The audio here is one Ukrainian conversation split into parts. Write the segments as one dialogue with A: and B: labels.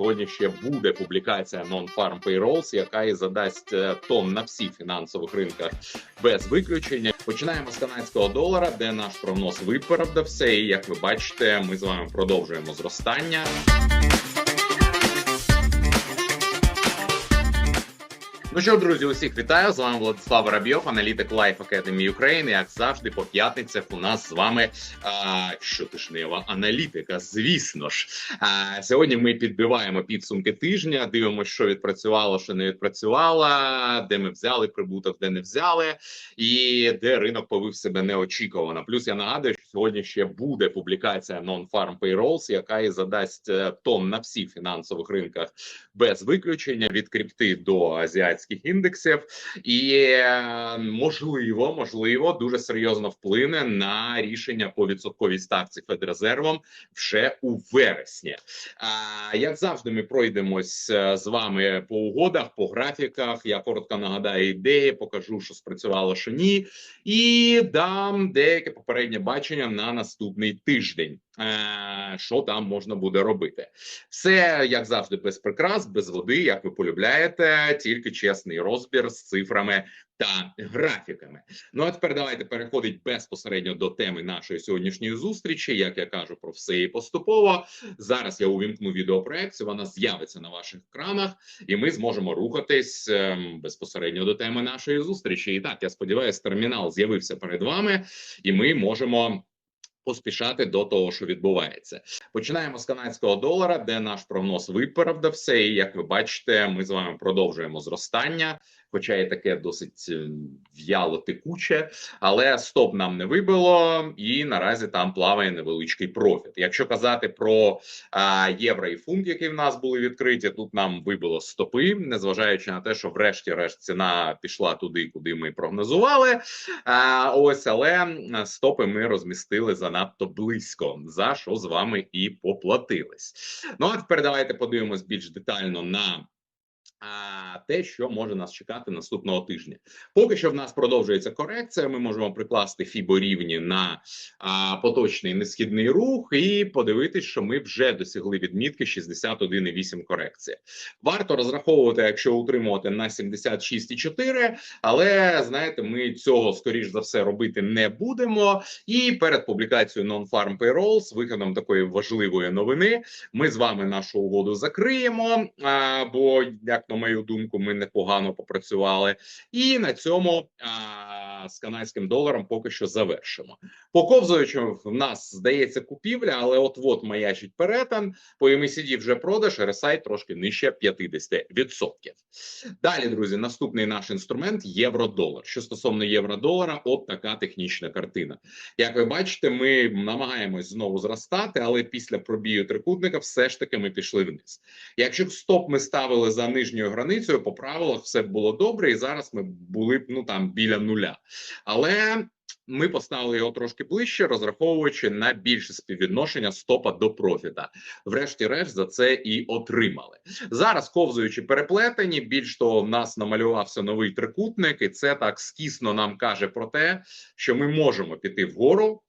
A: Сьогодні ще буде публікація Non-Farm Payrolls, яка і задасть е, тон на всіх фінансових ринках без виключення. Починаємо з канадського долара, де наш прогноз виправдався. І як ви бачите, ми з вами продовжуємо зростання. Ну що, друзі, усіх вітаю! З вами Владислав Воробйов, аналітик Life Academy Ukraine. Як завжди, по п'ятницях у нас з вами а, щотижнева аналітика. Звісно ж, а, сьогодні ми підбиваємо підсумки тижня, дивимося, що відпрацювало, що не відпрацювало, де ми взяли прибуток, де не взяли, і де ринок повив себе неочікувано. Плюс я нагадую, сьогодні ще буде публікація Non-Farm Payrolls, яка і задасть е, тон на всіх фінансових ринках без виключення від крипти до азіатських індексів, і е, можливо, можливо, дуже серйозно вплине на рішення по відсотковій ставці Федрезервом вже у вересні. А як завжди, ми пройдемось е, з вами по угодах, по графіках. Я коротко нагадаю ідеї, покажу, що спрацювало, що ні, і дам деяке попереднє бачення на наступний тиждень. Е, що там можна буде робити? Все як завжди, без прикрас, без води, як ви полюбляєте, тільки чесний розбір з цифрами та графіками. Ну а тепер давайте переходить безпосередньо до теми нашої сьогоднішньої зустрічі. Як я кажу про все і поступово зараз. Я увімкну відеопроекцію, вона з'явиться на ваших екранах, і ми зможемо рухатись ем, безпосередньо до теми нашої зустрічі. І так я сподіваюся, термінал з'явився перед вами, і ми можемо. Поспішати до того, що відбувається, починаємо з канадського долара, де наш прогноз виправдався. І як ви бачите, ми з вами продовжуємо зростання хоча і таке досить е, в'яло текуче, але стоп нам не вибило, і наразі там плаває невеличкий профіт. Якщо казати про а, євро і фунт, які в нас були відкриті, тут нам вибило стопи, незважаючи на те, що врешті-решт ціна пішла туди, куди ми прогнозували. А, Ось але стопи ми розмістили занадто близько, за що з вами і поплатились. Ну а тепер давайте подивимось більш детально на а те, що може нас чекати наступного тижня, поки що в нас продовжується корекція. Ми можемо прикласти фіборівні на а, поточний несхідний рух і подивитись, що ми вже досягли відмітки 61,8 корекція. Варто розраховувати, якщо утримувати на 76,4, але знаєте, ми цього скоріш за все робити не будемо. І перед публікацією Non-Farm Payrolls, виходом такої важливої новини, ми з вами нашу угоду закриємо. А, бо як на мою думку, ми непогано попрацювали, і на цьому а, з канадським доларом поки що завершимо. По ковзуючим в нас здається купівля, але от от маячить перетин. По MACD вже продаж, RSI трошки нижче 50%. Далі, друзі, наступний наш інструмент євро-долар. Що стосовно євро-долара, от така технічна картина. Як ви бачите, ми намагаємось знову зростати, але після пробію трикутника все ж таки ми пішли вниз. Якщо стоп ми ставили за нижню нижньою границею по правилах все було добре, і зараз ми були б ну там біля нуля. Але ми поставили його трошки ближче, розраховуючи на більше співвідношення стопа до профіта. Врешті-решт за це і отримали зараз. Ковзуючи переплетені, більш того, в нас намалювався новий трикутник, і це так скісно нам каже про те, що ми можемо піти вгору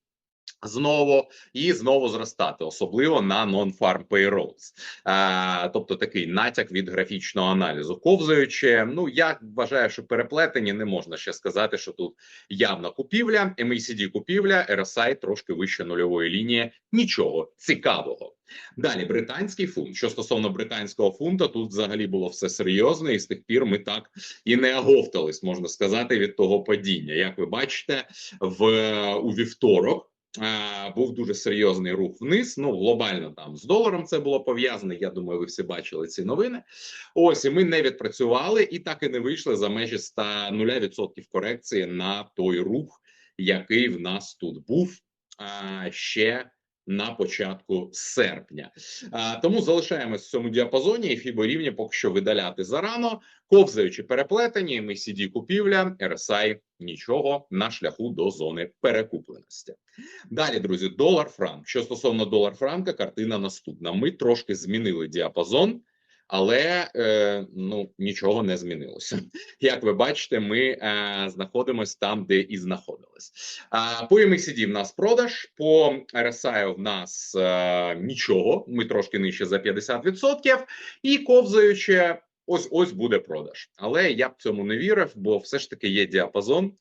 A: Знову і знову зростати, особливо на non-farm payrolls. А, тобто такий натяк від графічного аналізу. Ковзуючи, ну я вважаю, що переплетені не можна ще сказати, що тут явна купівля, MACD купівля, RSI трошки вище нульової лінії. Нічого цікавого. Далі британський фунт. Що стосовно британського фунта, тут взагалі було все серйозно, і з тих пір ми так і не оговтались, можна сказати, від того падіння. Як ви бачите, в у вівторок був дуже серйозний рух вниз. Ну глобально там з доларом це було пов'язане. Я думаю, ви всі бачили ці новини. Ось і ми не відпрацювали і так і не вийшли за межі 100 0% корекції на той рух, який в нас тут був а, ще на початку серпня. Тому залишаємось в цьому діапазоні і фіборівні поки що видаляти зарано, ковзаючи переплетені, MACD купівля, RSI нічого на шляху до зони перекупленості. Далі, друзі, долар франк. Що стосовно долар франка, картина наступна. Ми трошки змінили діапазон. Але е, ну нічого не змінилося. Як ви бачите, ми е, знаходимося там, де і знаходились. А по MACD в нас продаж, по RSI в нас е, нічого. Ми трошки нижче за 50%. і ковзаючи, ось ось буде продаж. Але я б цьому не вірив, бо все ж таки є діапазон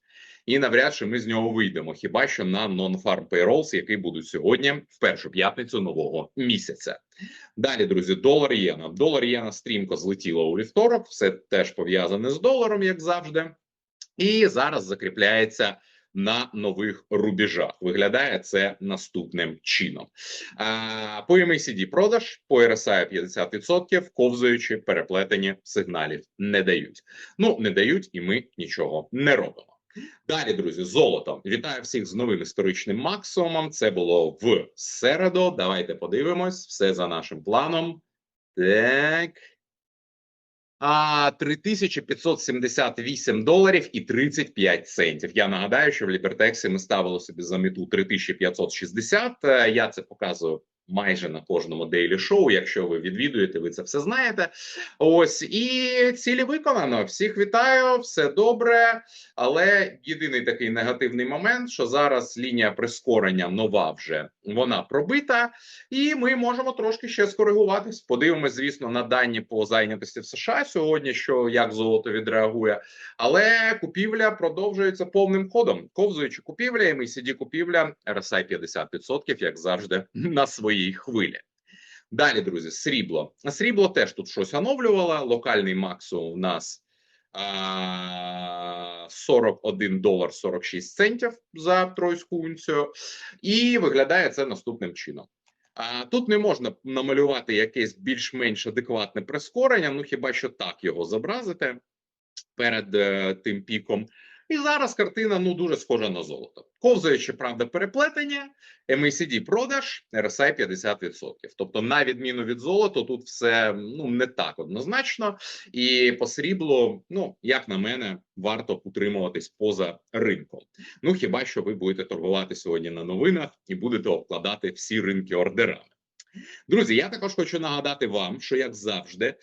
A: і навряд чи ми з нього вийдемо. Хіба що на non-farm payrolls, які будуть сьогодні в першу п'ятницю нового місяця? Далі, друзі, долар єна. Долар єна стрімко злетіло у вівторок. Все теж пов'язане з доларом, як завжди, і зараз закріпляється. На нових рубежах виглядає це наступним чином. А, По MACD продаж, по RSI 50%, ковзаючи переплетені сигналів не дають. Ну не дають, і ми нічого не робимо. Далі, друзі, золото. Вітаю всіх з новим історичним максимумом. Це було в середу. Давайте подивимось все за нашим планом. Так. А 3578 доларів і 35 центів. Я нагадаю, що в Лібертексі ми ставили собі за мету 3560. Е, я це показую майже на кожному дейлі шоу. Якщо ви відвідуєте, ви це все знаєте. Ось і цілі виконано. Всіх вітаю, все добре. Але єдиний такий негативний момент, що зараз лінія прискорення нова вже вона пробита, і ми можемо трошки ще скоригуватись. Подивимось, звісно, на дані по зайнятості в США сьогодні, що як золото відреагує, але купівля продовжується повним ходом. Ковзуючи купівля, і ми сіді купівля RSI 50%, як завжди, на своїй своїй хвилі. Далі, друзі, срібло. Срібло теж тут щось оновлювало. Локальний максимум у нас а, 41 долар 46 центів за тройську унцію, і виглядає це наступним чином. А тут не можна намалювати якесь більш-менш адекватне прискорення. Ну хіба що так його зобразити перед е, тим піком. І зараз картина ну дуже схожа на золото. Ковзаючи, правда, переплетення, MACD продаж, RSI 50%. Тобто, на відміну від золота, тут все ну не так однозначно, і по сріблу, ну як на мене, варто утримуватись поза ринком. Ну хіба що ви будете торгувати сьогодні на новинах і будете обкладати всі ринки ордерами. Друзі, я також хочу нагадати вам, що як завжди,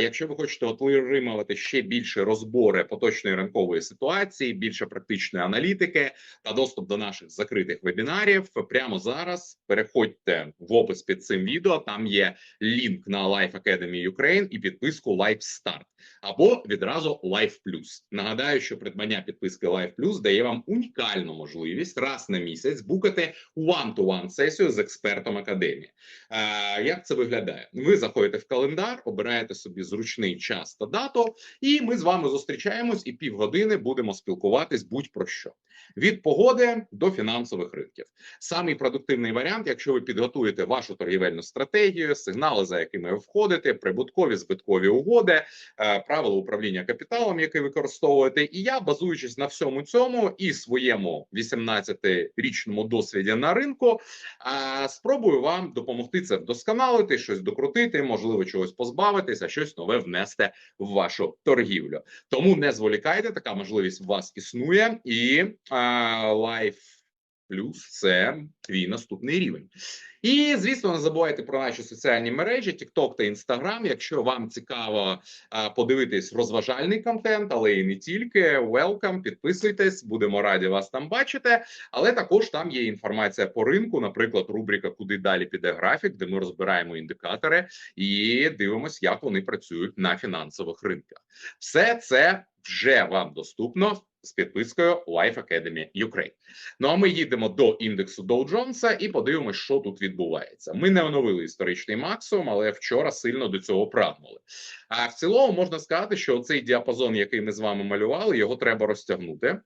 A: якщо ви хочете отримувати ще більше розбори поточної ранкової ситуації, більше практичної аналітики та доступ до наших закритих вебінарів, прямо зараз переходьте в опис під цим відео. Там є лінк на Life Academy Ukraine і підписку Life Start або відразу Life Plus. Нагадаю, що придбання підписки Life Plus дає вам унікальну можливість раз на місяць букати one-to-one сесію з експертом академії. Як це виглядає? Ви заходите в календар, обираєте собі зручний час та дату, і ми з вами зустрічаємось і півгодини будемо спілкуватись будь про що від погоди до фінансових ринків. Самий продуктивний варіант, якщо ви підготуєте вашу торгівельну стратегію, сигнали, за якими ви входите, прибуткові збиткові угоди, е, правила управління капіталом, які використовуєте, і я базуючись на всьому цьому і своєму 18-річному досвіді на ринку, е, спробую вам допомогти це вдосконалити, щось докрутити, можливо, чогось позбавитися, щось нове внести в вашу торгівлю. Тому не зволікайте, така можливість у вас існує і. Life Plus – це твій наступний рівень. І звісно, не забувайте про наші соціальні мережі: TikTok та Instagram. Якщо вам цікаво подивитись розважальний контент, але і не тільки welcome, підписуйтесь, будемо раді вас там бачити. Але також там є інформація по ринку, наприклад, рубрика Куди далі піде графік, де ми розбираємо індикатори і дивимося, як вони працюють на фінансових ринках. Все це вже вам доступно з підпискою Life Academy Ukraine. Ну а ми їдемо до індексу Dow Jones і подивимося, що тут відбувається. Ми не оновили історичний максимум, але вчора сильно до цього прагнули. А в цілому можна сказати, що цей діапазон, який ми з вами малювали, його треба розтягнути.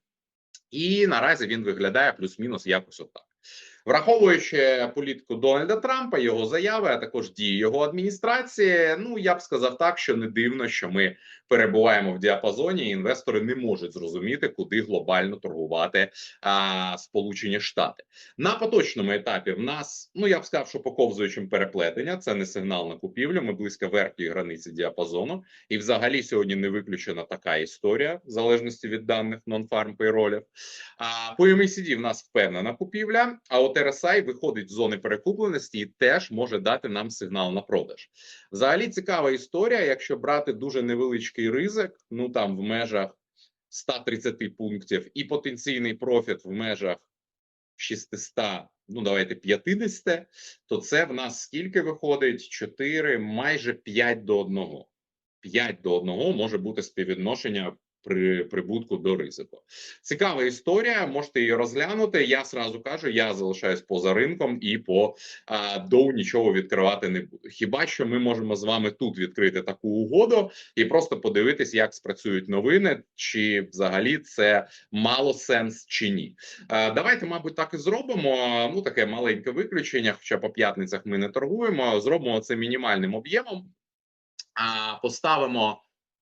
A: І наразі він виглядає плюс-мінус якось отак. Враховуючи політику Дональда Трампа, його заяви, а також дії його адміністрації, ну я б сказав так, що не дивно, що ми перебуваємо в діапазоні, і інвестори не можуть зрозуміти, куди глобально торгувати а, Сполучені Штати на поточному етапі. В нас ну я б сказав, що по ковзуючим переплетення це не сигнал на купівлю. Ми близько верхньої границі діапазону, і взагалі сьогодні не виключена така історія в залежності від даних нон-фарм пейролів. А по MACD в нас впевнена купівля. А от от RSI виходить з зони перекупленості і теж може дати нам сигнал на продаж. Взагалі цікава історія, якщо брати дуже невеличкий ризик, ну там в межах 130 пунктів, і потенційний профіт в межах 600, ну давайте 50, то це в нас скільки виходить? 4, майже 5 до 1. 5 до 1 може бути співвідношення при прибутку до ризику. Цікава історія. Можете її розглянути. Я сразу кажу, я залишаюсь поза ринком і по а, доу нічого відкривати не буду. Хіба що ми можемо з вами тут відкрити таку угоду і просто подивитись, як спрацюють новини, чи взагалі це мало сенс чи ні. А, давайте, мабуть, так і зробимо. Ну таке маленьке виключення. Хоча по п'ятницях ми не торгуємо. Зробимо це мінімальним об'ємом. А поставимо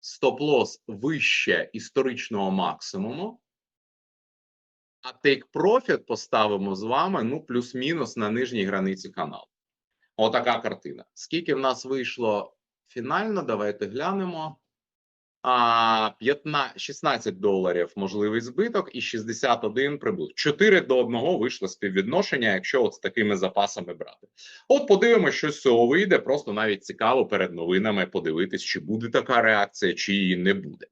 A: стоп-лосс вище історичного максимуму, а profit поставимо з вами ну плюс-мінус на нижній границі каналу. Отака картина. Скільки в нас вийшло фінально? Давайте глянемо. А 15, 16 доларів можливий збиток і 61 прибуток. 4 до 1 вийшло співвідношення, якщо от з такими запасами брати. От подивимося, що з цього вийде. Просто навіть цікаво перед новинами подивитись, чи буде така реакція, чи її не буде.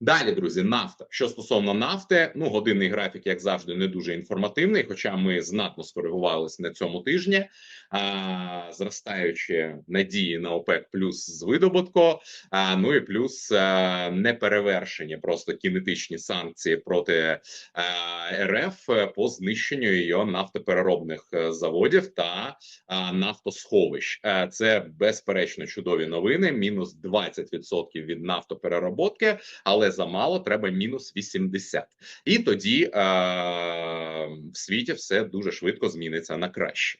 A: Далі, друзі, нафта. Що стосовно нафти, ну годинний графік, як завжди, не дуже інформативний. Хоча ми знатно скоригувалися на цьому тижні, а, зростаючи надії на ОПЕК плюс з видобутку, а, ну і плюс а, неперевершені просто кінетичні санкції проти а, РФ по знищенню її нафтопереробних е, заводів та а, нафтосховищ. А, це безперечно чудові новини. Мінус 20% від нафтоперероботки, але замало треба мінус 80. І тоді е, в світі все дуже швидко зміниться на краще.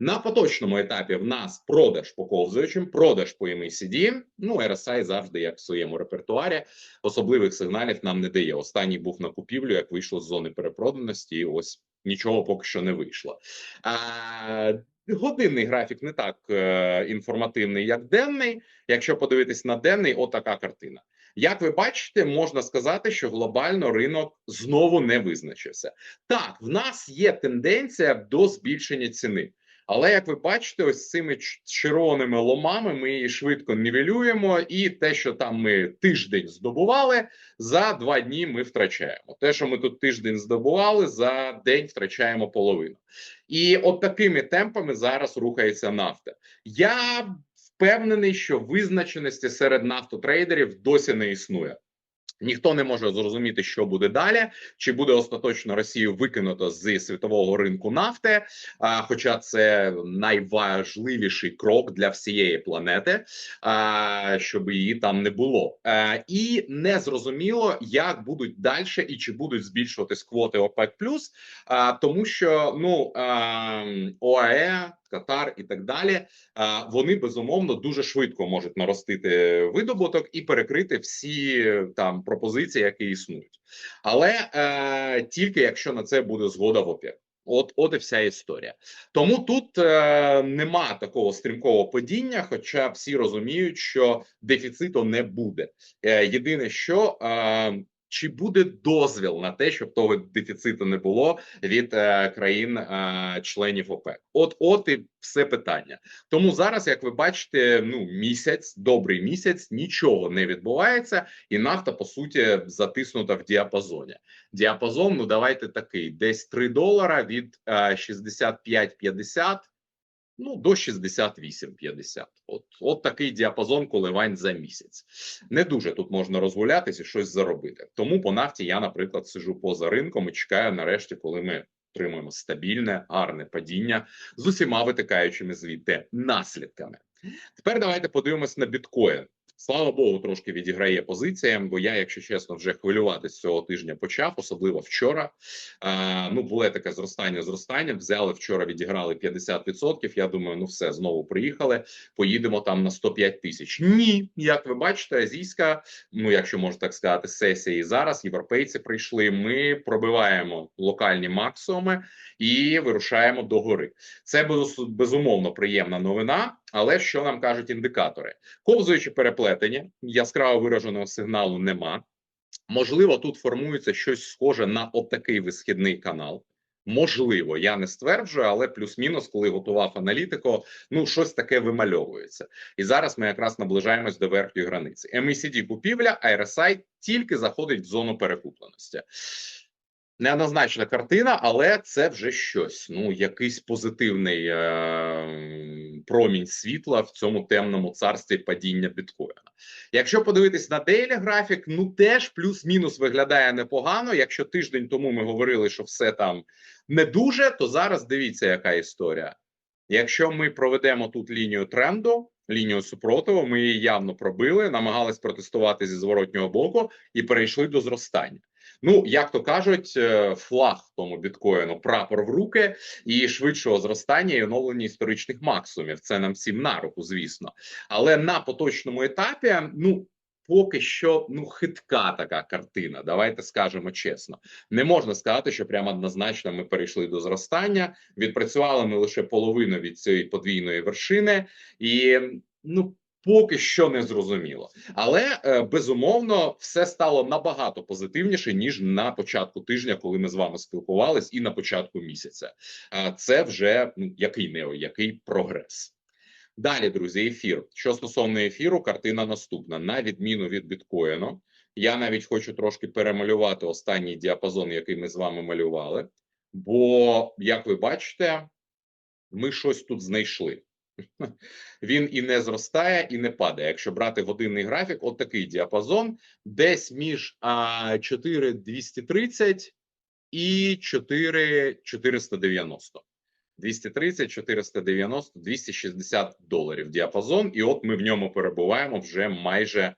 A: На поточному етапі в нас продаж по ковзуючим, продаж по MACD, Ну RSI завжди як в своєму репертуарі. Особливих сигналів нам не дає. Останній був на купівлю, як вийшло з зони перепроданості. І ось нічого поки що не вийшло. Е, Годинний графік не так е, інформативний, як денний. Якщо подивитись на денний, отака картина. Як ви бачите, можна сказати, що глобально ринок знову не визначився. Так, в нас є тенденція до збільшення ціни. Але як ви бачите, ось цими червоними ломами ми її швидко нівелюємо, і те, що там ми тиждень здобували, за два дні ми втрачаємо. Те, що ми тут тиждень здобували, за день втрачаємо половину. І от такими темпами зараз рухається нафта. Я впевнений, що визначеності серед нафтотрейдерів досі не існує. Ніхто не може зрозуміти, що буде далі, чи буде остаточно Росію викинуто з світового ринку нафти, а, хоча це найважливіший крок для всієї планети, а, щоб її там не було, а, і не зрозуміло, як будуть далі і чи будуть збільшуватись квоти ОПЕК+, а, тому що ну а, ОАЕ. Катар і так далі, вони безумовно дуже швидко можуть наростити видобуток і перекрити всі там пропозиції, які існують, але е, тільки якщо на це буде згода в ОПЕК. От, от і вся історія. Тому тут е, нема такого стрімкого падіння, хоча всі розуміють, що дефіциту не буде. Е, Єдине, що е, чи буде дозвіл на те, щоб того дефіциту не було від е, країн-членів е, ОПЕК? От, от і все питання. Тому зараз, як ви бачите, ну місяць, добрий місяць, нічого не відбувається, і нафта по суті затиснута в діапазоні. Діапазон, ну давайте такий: десь 3 долара від е, 65-50 Ну, до 68-50. От от такий діапазон коливань за місяць. Не дуже тут можна розгулятися і щось заробити. Тому по нафті я, наприклад, сижу поза ринком і чекаю нарешті, коли ми отримуємо стабільне, гарне падіння з усіма витикаючими звідти наслідками. Тепер давайте подивимось на біткоін. Слава Богу, трошки відіграє позиція, бо я, якщо чесно, вже хвилюватися цього тижня почав, особливо вчора. А, ну, було таке зростання, зростання. Взяли вчора, відіграли 50%. Я думаю, ну все знову приїхали. Поїдемо там на 105 тисяч. Ні, як ви бачите, азійська, ну якщо можна так сказати, сесія і зараз європейці прийшли. Ми пробиваємо локальні максимуми і вирушаємо до гори. Це безумовно приємна новина. Але що нам кажуть індикатори? Ковзуючи переплетення, яскраво вираженого сигналу нема. Можливо, тут формується щось схоже на отакий висхідний канал. Можливо, я не стверджую, але плюс-мінус, коли готував аналітико, ну щось таке вимальовується. І зараз ми якраз наближаємось до верхньої границі. MACD купівля, а RSI тільки заходить в зону перекупленості. Неоднозначна картина, але це вже щось. Ну, якийсь позитивний е- промінь світла в цьому темному царстві падіння біткоїна. Якщо подивитись на дейлі графік, ну теж плюс-мінус виглядає непогано. Якщо тиждень тому ми говорили, що все там не дуже, то зараз дивіться, яка історія. Якщо ми проведемо тут лінію тренду, лінію супротиву, ми її явно пробили, намагались протестувати зі зворотнього боку і перейшли до зростання. Ну, як то кажуть, е, флаг тому біткоїну прапор в руки і швидшого зростання і оновлення історичних максимумів. Це нам всім на руку, звісно. Але на поточному етапі, ну. Поки що ну хитка така картина. Давайте скажемо чесно. Не можна сказати, що прямо однозначно ми перейшли до зростання. Відпрацювали ми лише половину від цієї подвійної вершини, і ну поки що не зрозуміло. Але е, безумовно все стало набагато позитивніше ніж на початку тижня, коли ми з вами спілкувались, і на початку місяця. А це вже ну який нео, який прогрес. Далі, друзі, ефір. Що стосовно ефіру, картина наступна: на відміну від біткоїну, я навіть хочу трошки перемалювати останній діапазон, який ми з вами малювали. Бо, як ви бачите, ми щось тут знайшли. Він і не зростає, і не падає. Якщо брати годинний графік, от такий діапазон, десь між а, 4230 і 4490. 230, 490, 260 доларів діапазон, і от ми в ньому перебуваємо вже майже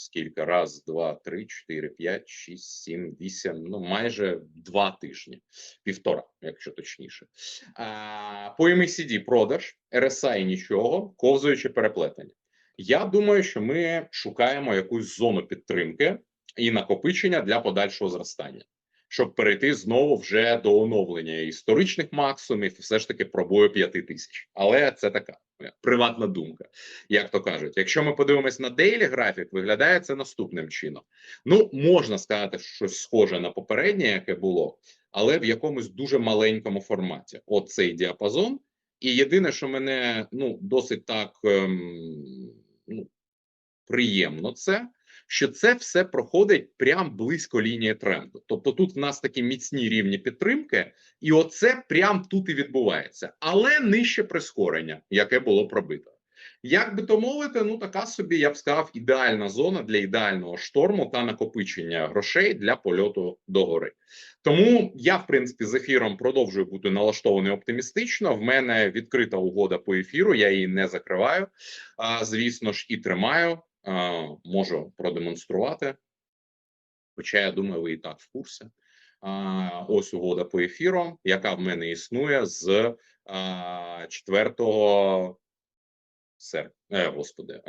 A: скільки? Раз, два, три, чотири, п'ять, шість, сім, вісім. Ну майже два тижні, півтора, якщо точніше. А, По MACD продаж, RSI нічого, ковзуючи переплетення. Я думаю, що ми шукаємо якусь зону підтримки і накопичення для подальшого зростання щоб перейти знову вже до оновлення історичних максимумів, все ж таки пробою п'яти тисяч. Але це така моя приватна думка, як то кажуть. Якщо ми подивимось на дейлі графік, виглядає це наступним чином. Ну можна сказати, що щось схоже на попереднє, яке було, але в якомусь дуже маленькому форматі. От цей діапазон. І єдине, що мене ну досить так ем, ну, приємно, це що це все проходить прямо близько лінії тренду. Тобто тут в нас такі міцні рівні підтримки, і оце прямо тут і відбувається, але нижче прискорення, яке було пробито. Як би то мовити, ну така собі я б сказав, ідеальна зона для ідеального шторму та накопичення грошей для польоту до гори. Тому я, в принципі, з ефіром продовжую бути налаштований оптимістично. В мене відкрита угода по ефіру, я її не закриваю, звісно ж, і тримаю можу продемонструвати. Хоча я думаю, ви і так в курсі. Ось угода по ефіру, яка в мене існує з 4 серпня, е, господи,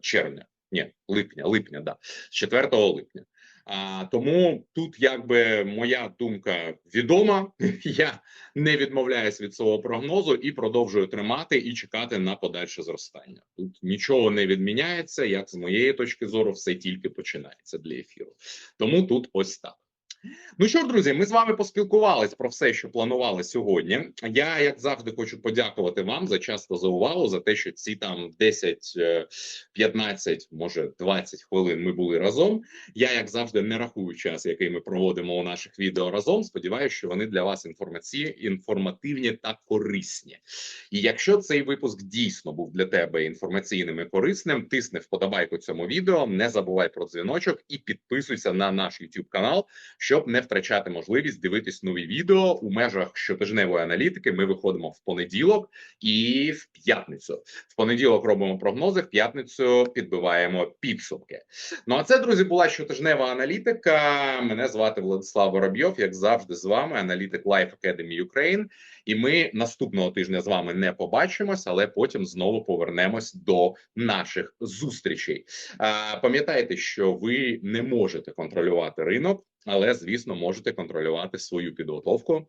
A: червня, ні, липня, липня, да, з 4 липня. А тому тут якби моя думка відома. Я не відмовляюсь від свого прогнозу і продовжую тримати і чекати на подальше зростання. Тут нічого не відміняється. Як з моєї точки зору, все тільки починається для ефіру. Тому тут ось так. Ну що ж, друзі, ми з вами поспілкувались про все, що планували сьогодні. Я, як завжди, хочу подякувати вам за часто за увагу, за те, що ці там 10, 15, е, може 20 хвилин ми були разом. Я, як завжди, не рахую час, який ми проводимо у наших відео разом. Сподіваюся, що вони для вас інформаційні, інформативні та корисні. І якщо цей випуск дійсно був для тебе інформаційним і корисним, тисни вподобайку цьому відео, не забувай про дзвіночок і підписуйся на наш YouTube канал щоб не втрачати можливість дивитись нові відео у межах щотижневої аналітики. Ми виходимо в понеділок і в п'ятницю. В понеділок робимо прогнози. В п'ятницю підбиваємо підсумки. Ну а це друзі була щотижнева аналітика. Мене звати Владислав Воробйов. Як завжди, з вами аналітик Life Academy Ukraine. І ми наступного тижня з вами не побачимось, але потім знову повернемось до наших зустрічей. Пам'ятайте, що ви не можете контролювати ринок але звісно можете контролювати свою підготовку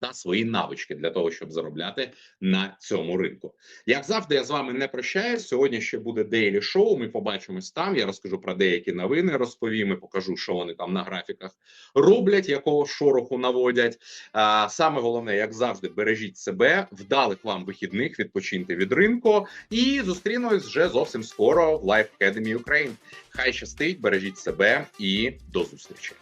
A: та свої навички для того, щоб заробляти на цьому ринку. Як завжди, я з вами не прощаюсь. Сьогодні ще буде дейлі шоу. Ми побачимось там. Я розкажу про деякі новини, розповім і покажу, що вони там на графіках роблять, якого шороху наводять. А, саме головне, як завжди, бережіть себе, вдалих вам вихідних, відпочиньте від ринку. І зустрінусь вже зовсім скоро в Life Academy Ukraine. Хай щастить, бережіть себе і до зустрічі.